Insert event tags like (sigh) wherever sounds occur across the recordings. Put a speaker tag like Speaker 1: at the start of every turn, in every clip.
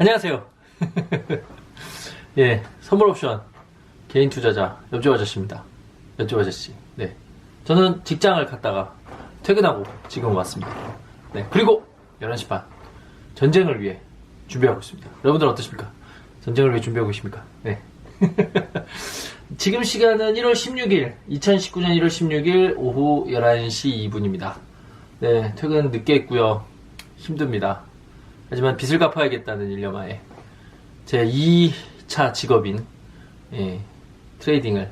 Speaker 1: 안녕하세요. (laughs) 예, 선물 옵션 개인 투자자 옆집 아저씨입니다. 옆집 아저씨. 네. 저는 직장을 갔다가 퇴근하고 지금 왔습니다. 네. 그리고 11시 반 전쟁을 위해 준비하고 있습니다. 여러분들 어떠십니까? 전쟁을 위해 준비하고 계십니까? 네. (laughs) 지금 시간은 1월 16일, 2019년 1월 16일 오후 11시 2분입니다. 네, 퇴근 늦게 했고요. 힘듭니다. 하지만 빚을 갚아야겠다는 일념하에 제 2차 직업인 예, 트레이딩을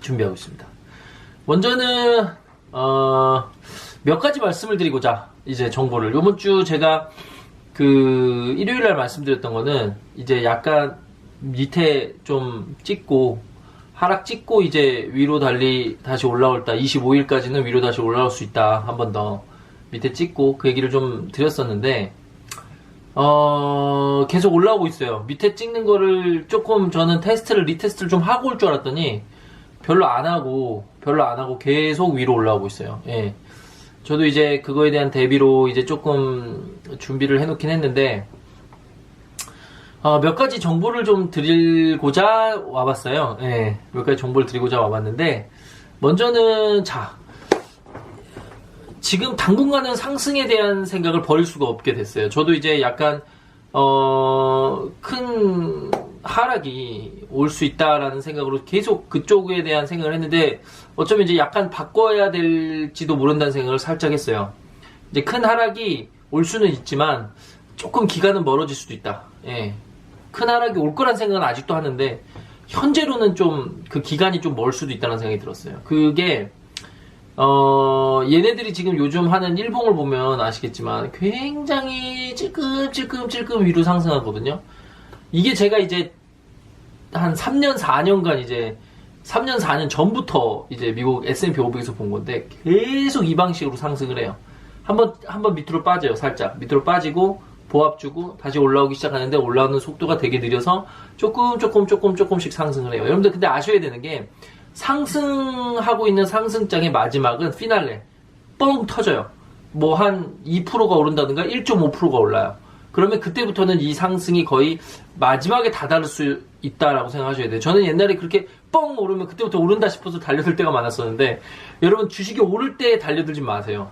Speaker 1: 준비하고 있습니다. 먼저는 어, 몇 가지 말씀을 드리고자 이제 정보를 이번 주 제가 그 일요일 날 말씀드렸던 거는 이제 약간 밑에 좀 찍고 하락 찍고 이제 위로 달리 다시 올라올 다 25일까지는 위로 다시 올라올 수 있다 한 번 더 밑에 찍고 그 얘기를 좀 드렸었는데 어, 계속 올라오고 있어요. 밑에 찍는 거를 조금 저는 테스트를, 리테스트를 좀 하고 올 줄 알았더니 별로 안 하고, 별로 안 하고 계속 위로 올라오고 있어요. 예. 저도 이제 그거에 대한 대비로 이제 조금 준비를 해놓긴 했는데, 어, 몇 가지 정보를 좀 드리고자 와봤어요. 예. 몇 가지 정보를 드리고자 와봤는데, 먼저는, 자, 지금 당분간은 상승에 대한 생각을 버릴 수가 없게 됐어요. 저도 이제 약간 어, 큰 하락이 올 수 있다라는 생각으로 계속 그쪽에 대한 생각을 했는데 어쩌면 이제 약간 바꿔야 될지도 모른다는 생각을 살짝 했어요. 이제 큰 하락이 올 수는 있지만 조금 기간은 멀어질 수도 있다. 예. 큰 하락이 올 거란 생각은 아직도 하는데 현재로는 좀 그 기간이 좀 멀 수도 있다는 생각이 들었어요. 그게 어, 얘네들이 지금 요즘 하는 일봉을 보면 아시겠지만 굉장히 찔끔찔끔찔끔 위로 상승하거든요. 이게 제가 이제 한 3년, 4년간 이제 3년, 4년 전부터 이제 미국 S&P 500에서 본 건데 계속 이 방식으로 상승을 해요. 한번, 한번 밑으로 빠져요, 살짝. 밑으로 빠지고 보합 주고 다시 올라오기 시작하는데 올라오는 속도가 되게 느려서 조금, 조금, 조금, 조금씩 상승을 해요. 여러분들 근데 아셔야 되는 게 상승하고 있는 상승장의 마지막은 피날레 뻥 터져요. 뭐 한 2%가 오른다든가 1.5%가 올라요. 그러면 그때부터는 이 상승이 거의 마지막에 다다를 수 있다라고 생각하셔야 돼요. 저는 옛날에 그렇게 뻥 오르면 그때부터 오른다 싶어서 달려들 때가 많았었는데 여러분 주식이 오를 때 달려들지 마세요.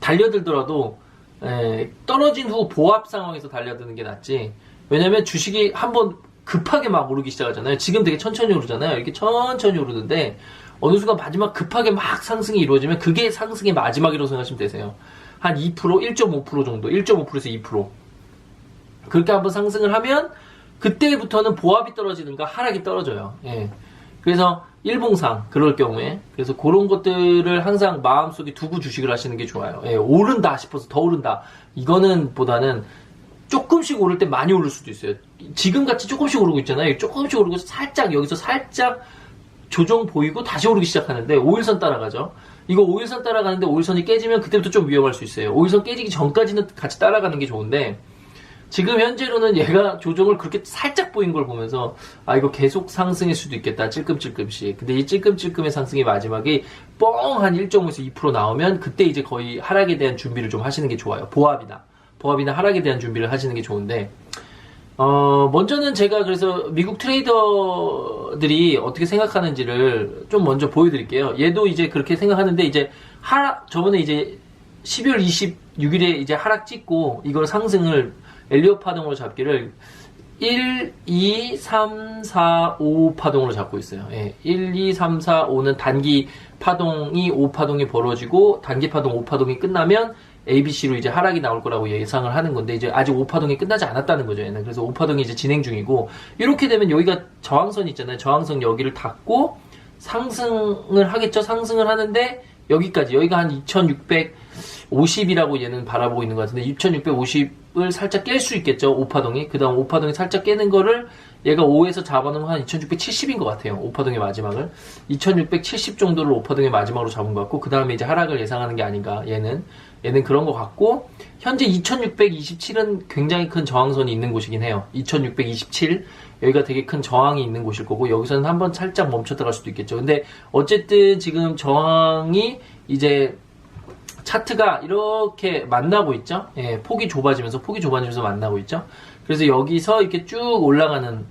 Speaker 1: 달려들더라도 에, 떨어진 후 보합 상황에서 달려드는 게 낫지. 왜냐면 주식이 한번 급하게 막 오르기 시작하잖아요. 지금 되게 천천히 오르잖아요. 이렇게 천천히 오르는데 어느 순간 마지막 급하게 막 상승이 이루어지면 그게 상승의 마지막이라고 생각하시면 되세요. 한 2%, 1.5% 정도, 1.5%에서 2%. 그렇게 한번 상승을 하면 그때부터는 보합이 떨어지는가 하락이 떨어져요. 예. 그래서 일봉상 그럴 경우에 그래서 그런 것들을 항상 마음속에 두고 주식을 하시는 게 좋아요. 예, 오른다 싶어서 더 오른다. 이거는 보다는 조금씩 오를 때 많이 오를 수도 있어요. 지금 같이 조금씩 오르고 있잖아요. 조금씩 오르고 살짝 여기서 살짝 조정 보이고 다시 오르기 시작하는데 5일선 따라가죠. 이거 5일선 따라가는데 5일선이 깨지면 그때부터 좀 위험할 수 있어요. 5일선 깨지기 전까지는 같이 따라가는 게 좋은데 지금 현재로는 얘가 조정을 그렇게 살짝 보인 걸 보면서 아 이거 계속 상승일 수도 있겠다 찔끔찔끔씩 근데 이 찔끔찔끔의 상승이 마지막에 뻥한 1.5에서 2% 나오면 그때 이제 거의 하락에 대한 준비를 좀 하시는 게 좋아요 보합이나 보합이나 하락에 대한 준비를 하시는 게 좋은데 어 먼저는 제가 그래서 미국 트레이더들이 어떻게 생각하는지를 좀 먼저 보여드릴게요 얘도 이제 그렇게 생각하는데 이제 하락 저번에 이제 12월 26일에 이제 하락 찍고 이걸 상승을 엘리엇 파동으로 잡기를 1, 2, 3, 4, 5 파동으로 잡고 있어요. 예, 1, 2, 3, 4, 5는 단기 파동이 5 파동이 벌어지고 단기 파동 5 파동이 끝나면 ABC로 이제 하락이 나올 거라고 예상을 하는 건데 이제 아직 5 파동이 끝나지 않았다는 거죠. 얘는 그래서 5 파동이 이제 진행 중이고 이렇게 되면 여기가 저항선 있잖아요. 저항선 여기를 닫고 상승을 하겠죠. 상승을 하는데 여기까지 여기가 한 2,600 50이라고 얘는 바라보고 있는 것 같은데 2650을 살짝 깰 수 있겠죠 5파동이 그 다음 5파동이 살짝 깨는 거를 얘가 5에서 잡아놓은 건한 2670인 것 같아요 5파동의 마지막을 2670 정도를 5파동의 마지막으로 잡은 것 같고 그 다음에 이제 하락을 예상하는 게 아닌가 얘는 얘는 그런 것 같고 현재 2627은 굉장히 큰 저항선이 있는 곳이긴 해요 2627 여기가 되게 큰 저항이 있는 곳일 거고 여기서는 한번 살짝 멈춰 들어갈 수도 있겠죠 근데 어쨌든 지금 저항이 이제 차트가 이렇게 만나고 있죠. 예, 폭이 좁아지면서 폭이 좁아지면서 만나고 있죠. 그래서 여기서 이렇게 쭉 올라가는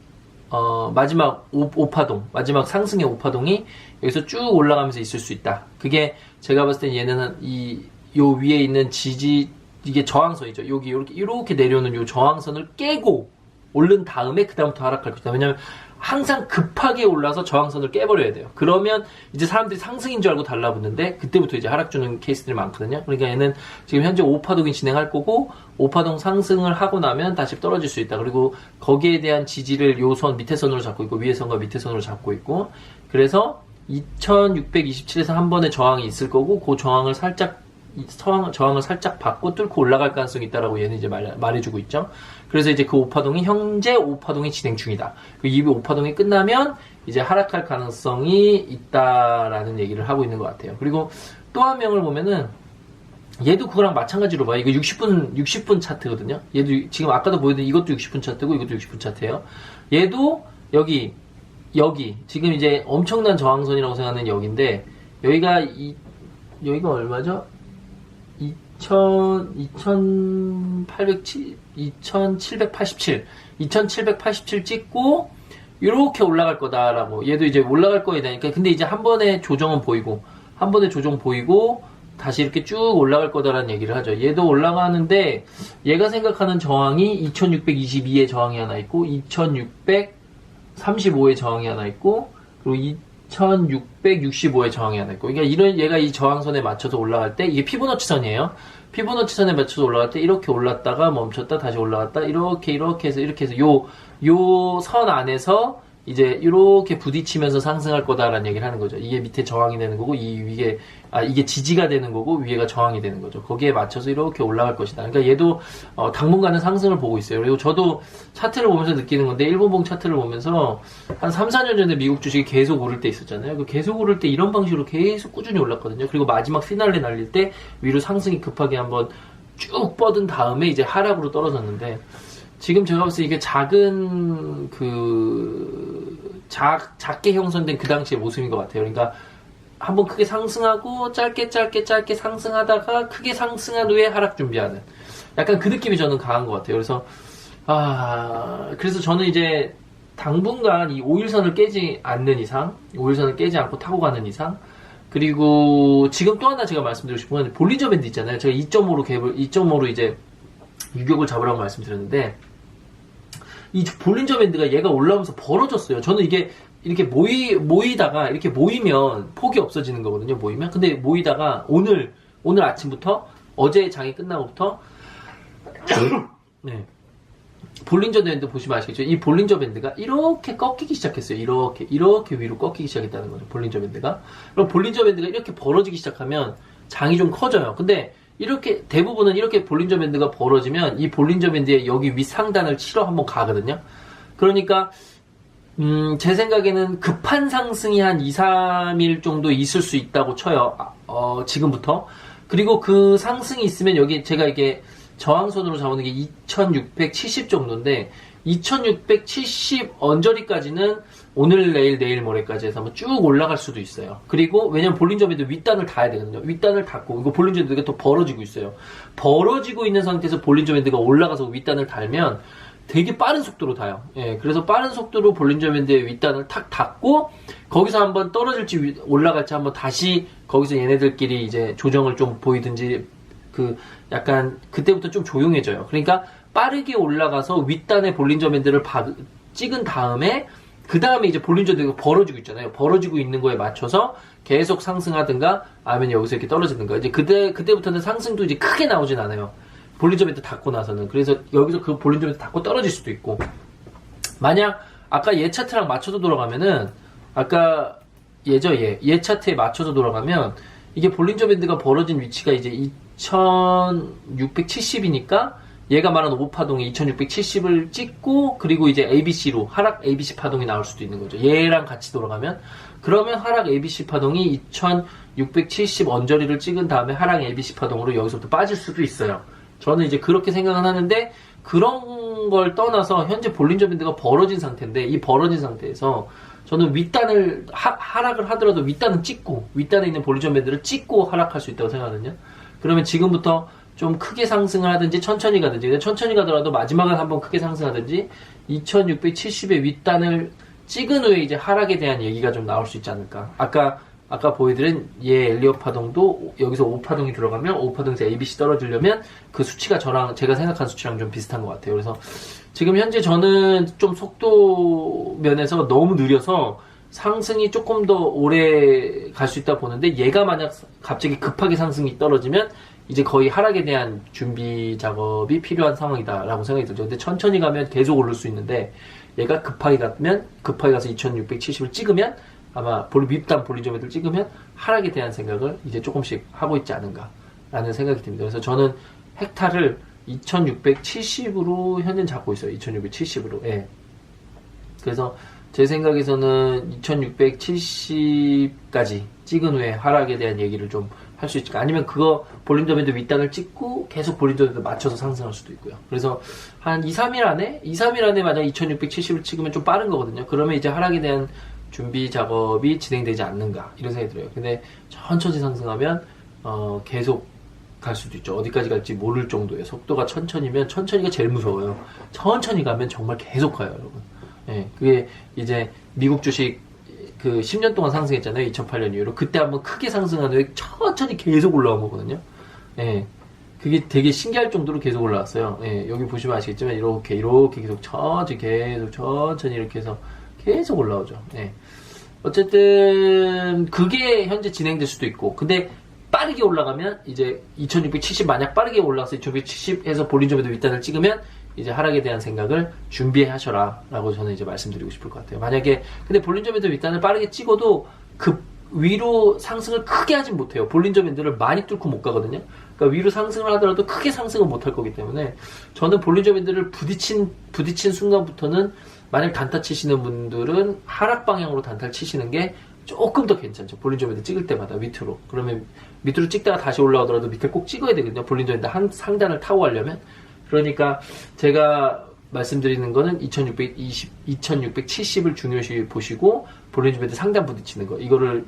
Speaker 1: 어, 마지막 오, 오파동, 마지막 상승의 오파동이 여기서 쭉 올라가면서 있을 수 있다. 그게 제가 봤을 때 얘는 이, 요 위에 있는 지지, 이게 저항선이죠. 여기 이렇게, 이렇게 내려오는 요 저항선을 깨고 오른 다음에 그다음부터 하락할 것이다. 왜냐면 항상 급하게 올라서 저항선을 깨버려야 돼요. 그러면 이제 사람들이 상승인 줄 알고 달라붙는데 그때부터 이제 하락 주는 케이스들이 많거든요. 그러니까 얘는 지금 현재 5파동이 진행할 거고 5파동 상승을 하고 나면 다시 떨어질 수 있다. 그리고 거기에 대한 지지를 요 선 밑에 선으로 잡고 있고 위에 선과 밑에 선으로 잡고 있고 그래서 2627에서 한 번의 저항이 있을 거고 그 저항을 살짝 이 저항, 저항을 살짝 받고 뚫고 올라갈 가능성이 있다라고 얘는 이제 말, 말해주고 있죠. 그래서 이제 그 오파동이 현재 오파동이 진행 중이다. 그이 오파동이 끝나면 이제 하락할 가능성이 있다라는 얘기를 하고 있는 것 같아요. 그리고 또 한 명을 보면은 얘도 그거랑 마찬가지로 봐요. 이거 60분 60분 차트거든요. 얘도 지금 아까도 보여드린 이것도 60분 차트고 이것도 60분 차트예요. 얘도 여기 여기 지금 이제 엄청난 저항선이라고 생각하는 여기인데 여기가 이 여기가 얼마죠? 2000, 2807, 2787, 2787 찍고, 이렇게 올라갈 거다라고. 얘도 이제 올라갈 거에 되니까. 근데 이제 한 번에 조정은 보이고, 한 번에 조정 보이고, 다시 이렇게 쭉 올라갈 거다라는 얘기를 하죠. 얘도 올라가는데, 얘가 생각하는 저항이 2622의 저항이 하나 있고, 2635의 저항이 하나 있고, 그리고 2665의 저항이 하나 있고, 그러니까 이런 얘가 이 저항선에 맞춰서 올라갈 때 이게 피보너치 선이에요. 피보너치 선에 맞춰서 올라갈 때 이렇게 올랐다가 멈췄다 다시 올라갔다 이렇게 이렇게 해서 이렇게 해서 요 요 선 안에서 이제 이렇게 부딪히면서 상승할 거다라는 얘기를 하는 거죠. 이게 밑에 저항이 되는 거고 이 위에 아 이게 지지가 되는 거고 위에가 저항이 되는 거죠. 거기에 맞춰서 이렇게 올라갈 것이다. 그러니까 얘도 어, 당분간은 상승을 보고 있어요. 그리고 저도 차트를 보면서 느끼는 건데 일본봉 차트를 보면서 한 3, 4년 전에 미국 주식이 계속 오를 때 있었잖아요. 그 계속 오를 때 이런 방식으로 계속 꾸준히 올랐거든요. 그리고 마지막 피날레 날릴 때 위로 상승이 급하게 한번 쭉 뻗은 다음에 이제 하락으로 떨어졌는데 지금 제가 봤을 때 이게 작은 그 작, 작게 형성된 그 당시의 모습인 것 같아요. 그러니까 한번 크게 상승하고 짧게 짧게 짧게 상승하다가 크게 상승한 후에 하락 준비하는 약간 그 느낌이 저는 강한 것 같아요. 그래서 아 그래서 저는 이제 당분간 이 5일선을 깨지 않는 이상 5일선을 깨지 않고 타고 가는 이상 그리고 지금 또 하나 제가 말씀드리고 싶은 건 볼리저 밴드 있잖아요. 제가 2.5로 갭을 2.5로 이제 유격을 잡으라고 말씀드렸는데 이 볼린저 밴드가 얘가 올라오면서 벌어졌어요. 저는 이게 이렇게 모이 모이다가 이렇게 모이면 폭이 없어지는 거거든요. 모이면 근데 모이다가 오늘 오늘 아침부터 어제 장이 끝나고부터 네. 볼린저 밴드 보시면 아시겠죠? 이 볼린저 밴드가 이렇게 꺾이기 시작했어요. 이렇게 이렇게 위로 꺾이기 시작했다는 거죠. 볼린저 밴드가. 그럼 볼린저 밴드가 이렇게 벌어지기 시작하면 장이 좀 커져요. 근데 이렇게 대부분은 이렇게 볼린저 밴드가 벌어지면 이 볼린저 밴드의 여기 위 상단을 치러 한번 가거든요. 그러니까 음, 제 생각에는 급한 상승이 한 2, 3일 정도 있을 수 있다고 쳐요. 아, 어, 지금부터. 그리고 그 상승이 있으면 여기 제가 이게 저항선으로 잡는 게 2670 정도인데 2670 언저리까지는 오늘 내일 내일 모레까지 해서 한번 쭉 올라갈 수도 있어요. 그리고 왜냐면 볼린저밴드 윗단을 닿아야 되거든요. 윗단을 닿고 이거 볼린저밴드가 또 벌어지고 있어요. 벌어지고 있는 상태에서 볼린저밴드가 올라가서 윗단을 달면 되게 빠른 속도로 닿아요. 예, 그래서 빠른 속도로 볼린저밴드의 윗단을 탁 닿고 거기서 한번 떨어질지 위- 올라갈지 한번 다시 거기서 얘네들끼리 이제 조정을 좀 보이든지 그 약간 그때부터 좀 조용해져요. 그러니까 빠르게 올라가서 윗단의 볼린저 밴드를 박- 찍은 다음에 그 다음에 이제 볼린저 밴드가 벌어지고 있잖아요. 벌어지고 있는 거에 맞춰서 계속 상승하든가 아니면 여기서 이렇게 떨어지든가 이제 그때 그때부터는 상승도 이제 크게 나오진 않아요. 볼린저 밴드 닫고 나서는 그래서 여기서 그 볼린저 밴드 닫고 떨어질 수도 있고 만약 아까 얘 차트랑 맞춰서 돌아가면은 아까 얘죠 얘. 얘 차트에 맞춰서 돌아가면 이게 볼린저 밴드가 벌어진 위치가 이제 2670이니까 얘가 말하는 오파동이 2670을 찍고 그리고 이제 ABC로 하락 ABC 파동이 나올 수도 있는 거죠. 얘랑 같이 돌아가면 그러면 하락 ABC 파동이 2670 언저리를 찍은 다음에 하락 ABC 파동으로 여기서부터 빠질 수도 있어요. 저는 이제 그렇게 생각은 하는데 그런 걸 떠나서 현재 볼린저 밴드가 벌어진 상태인데 이 벌어진 상태에서 저는 윗단을 하, 락을 하더라도 윗단은 찍고 윗단에 있는 볼린저 밴드를 찍고 하락할 수 있다고 생각하거든요. 그러면 지금부터 좀 크게 상승을 하든지 천천히 가든지. 천천히 가더라도 마지막은 한번 크게 상승하든지 2670의 윗단을 찍은 후에 이제 하락에 대한 얘기가 좀 나올 수 있지 않을까. 아까 아까 보여드린 얘 엘리엇 파동도 여기서 5파동이 들어가면 5파동에서 ABC 떨어지려면 그 수치가 저랑 제가 생각한 수치랑 좀 비슷한 것 같아요. 그래서 지금 현재 저는 좀 속도 면에서 너무 느려서 상승이 조금 더 오래 갈 수 있다 보는데 얘가 만약 갑자기 급하게 상승이 떨어지면 이제 거의 하락에 대한 준비 작업이 필요한 상황이다라고 생각이 들죠. 근데 천천히 가면 계속 오를 수 있는데 얘가 급하게 가면 급하게 가서 2670을 찍으면 아마 볼 윗단 볼리조메트를 찍으면 하락에 대한 생각을 이제 조금씩 하고 있지 않은가라는 생각이 듭니다. 그래서 저는 헥타를 2670으로 현재 잡고 있어요. 2670으로. 예. 그래서 제 생각에서는 2670까지 찍은 후에 하락에 대한 얘기를 좀 할 수 있을까? 아니면 그거 볼린저밴드 윗단을 찍고 계속 볼린저밴드 맞춰서 상승할 수도 있고요. 그래서 한 2, 3일 안에 2, 3일 안에 만약 2670을 찍으면 좀 빠른 거거든요. 그러면 이제 하락에 대한 준비 작업이 진행되지 않는가 이런 생각이 들어요. 근데 천천히 상승하면 어, 계속 갈 수도 있죠. 어디까지 갈지 모를 정도의 속도가 천천히면 천천히가 제일 무서워요. 천천히 가면 정말 계속 가요, 여러분. 예, 그게 이제 미국 주식 그 10년 동안 상승했잖아요. 2008년 이후로. 그때 한번 크게 상승한 후에 천천히 계속 올라온 거거든요. 예. 그게 되게 신기할 정도로 계속 올라왔어요. 예, 여기 보시면 아시겠지만 이렇게 이렇게 계속 천천히 계속 천천히 이렇게 해서 계속 올라오죠. 예. 어쨌든 그게 현재 진행될 수도 있고 근데 빠르게 올라가면 이제 2670 만약 빠르게 올라가서 2670에서 볼린저배도 윗단을 찍으면 이제 하락에 대한 생각을 준비하셔라 라고 저는 이제 말씀드리고 싶을 것 같아요 만약에 근데 볼린저밴드 윗단을 빠르게 찍어도 급 위로 상승을 크게 하진 못해요 볼린저 밴드를 많이 뚫고 못 가거든요 그러니까 위로 상승을 하더라도 크게 상승은 못할 거기 때문에 저는 볼린저 밴드를 부딪힌 부딪힌 순간부터는 만약 단타 치시는 분들은 하락 방향으로 단타를 치시는 게 조금 더 괜찮죠. 볼린저 밴드 찍을 때마다 밑으로. 그러면 밑으로 찍다가 다시 올라오더라도 밑에 꼭 찍어야 되거든요. 볼린저 밴드 한 상단을 타고 가려면. 그러니까 제가 말씀드리는 거는 2620, 2670을 중요시 보시고 볼린저밴드 상단 부딪히는 거. 이거를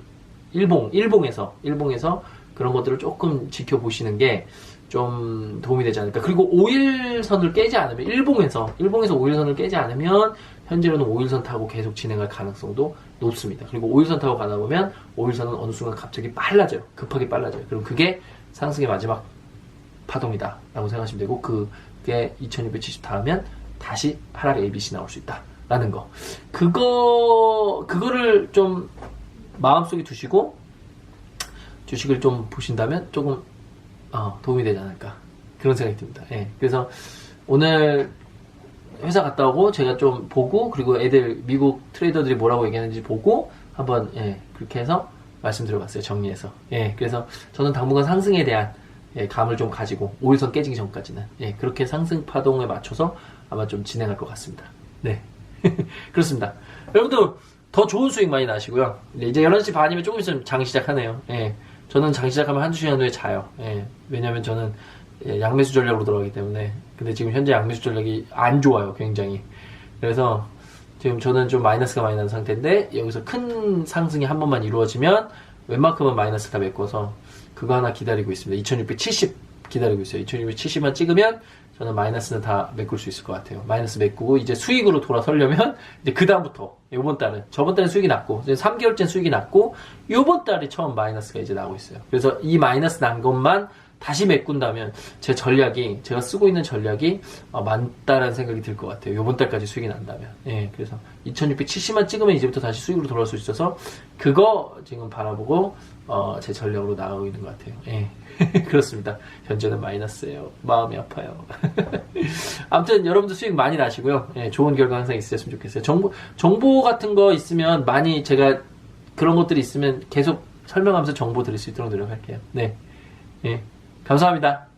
Speaker 1: 일봉, 일봉에서, 일봉에서 그런 것들을 조금 지켜보시는 게 좀 도움이 되지 않을까. 그리고 5일선을 깨지 않으면, 일봉에서, 일봉에서 5일선을 깨지 않으면, 현재로는 5일선 타고 계속 진행할 가능성도 높습니다. 그리고 5일선 타고 가다 보면, 5일선은 어느 순간 갑자기 빨라져요. 급하게 빨라져요. 그럼 그게 상승의 마지막 파동이다. 라고 생각하시면 되고, 그 게 2270 닿으면 다시 하락 ABC 나올 수 있다. 라는 거. 그거, 그거를 좀 마음속에 두시고, 주식을 좀 보신다면 조금 어, 도움이 되지 않을까 그런 생각이 듭니다. 예. 그래서 오늘 회사 갔다 오고 제가 좀 보고 그리고 애들 미국 트레이더들이 뭐라고 얘기하는지 보고 한번 예, 그렇게 해서 말씀드려봤어요. 정리해서. 예. 그래서 저는 당분간 상승에 대한 예, 감을 좀 가지고 5일선 깨지기 전까지는 예, 그렇게 상승 파동에 맞춰서 아마 좀 진행할 것 같습니다. 네. (laughs) 그렇습니다. 여러분들 더 좋은 수익 많이 나시고요. 네, 이제 11시 반이면 조금 있으면 장 시작하네요. 예. 저는 장 시작하면 한두 시간 후에 자요. 예. 왜냐면 저는 예, 양매수 전략으로 들어가기 때문에. 근데 지금 현재 양매수 전략이 안 좋아요, 굉장히. 그래서 지금 저는 좀 마이너스가 많이 난 상태인데, 여기서 큰 상승이 한 번만 이루어지면, 웬만큼은 마이너스 다 메꿔서, 그거 하나 기다리고 있습니다. 2670 기다리고 있어요. 2670만 찍으면, 저는 마이너스는 다 메꿀 수 있을 것 같아요. 마이너스 메꾸고, 이제 수익으로 돌아서려면, (laughs) 이제 그 다음부터, 요번 달은, 저번 달은 수익이 났고, 이제 3개월째 수익이 났고, 요번 달이 처음 마이너스가 이제 나오고 있어요. 그래서 이 마이너스 난 것만 다시 메꾼다면 제 전략이 제가 쓰고 있는 전략이 어, 맞다라는 생각이 들 것 같아요. 이번 달까지 수익이 난다면. 예, 그래서 2,670만 찍으면 이제부터 다시 수익으로 돌아올 수 있어서 그거 지금 바라보고 어, 제 전략으로 나가고 있는 것 같아요. 예, (laughs) 그렇습니다. 현재는 마이너스예요. 마음이 아파요. (laughs) 아무튼 여러분들 수익 많이 나시고요. 예, 좋은 결과 항상 있으셨으면 좋겠어요. 정보 정보 같은 거 있으면 많이 제가 그런 것들이 있으면 계속 설명하면서 정보 드릴 수 있도록 노력할게요. 네, 예, 감사합니다.